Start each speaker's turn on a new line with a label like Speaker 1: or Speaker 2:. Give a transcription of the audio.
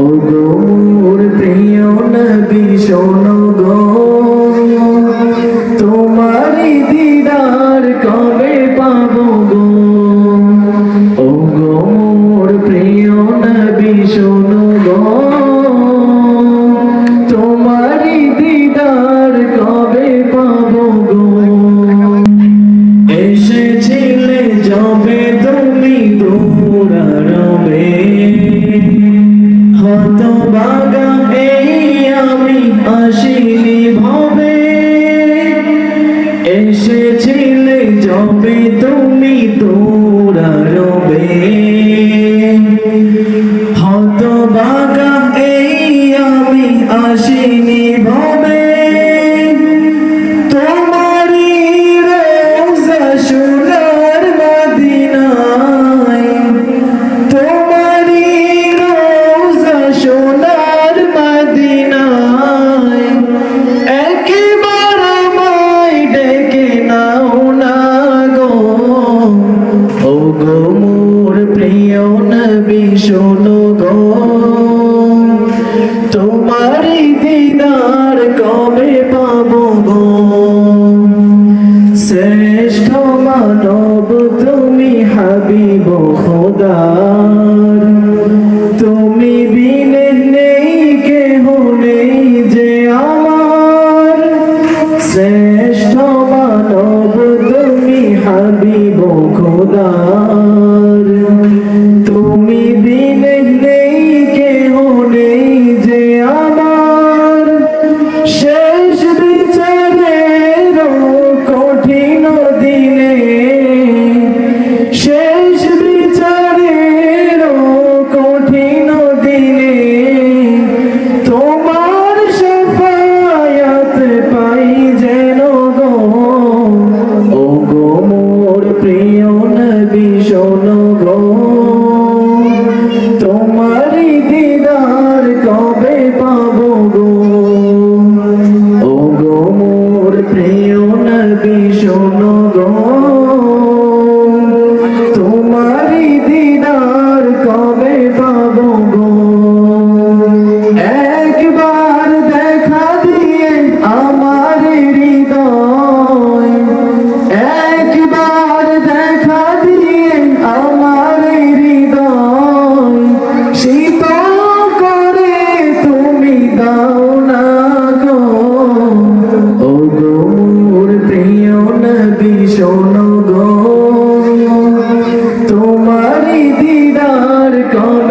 Speaker 1: Oh, দূরারবে হত বাগা এই আমি নবী শোনো গো দিদার কবে পাব গো? শ্রেষ্ঠ মানব তুমি হাবিব খোদা। তোমারি দিদার কর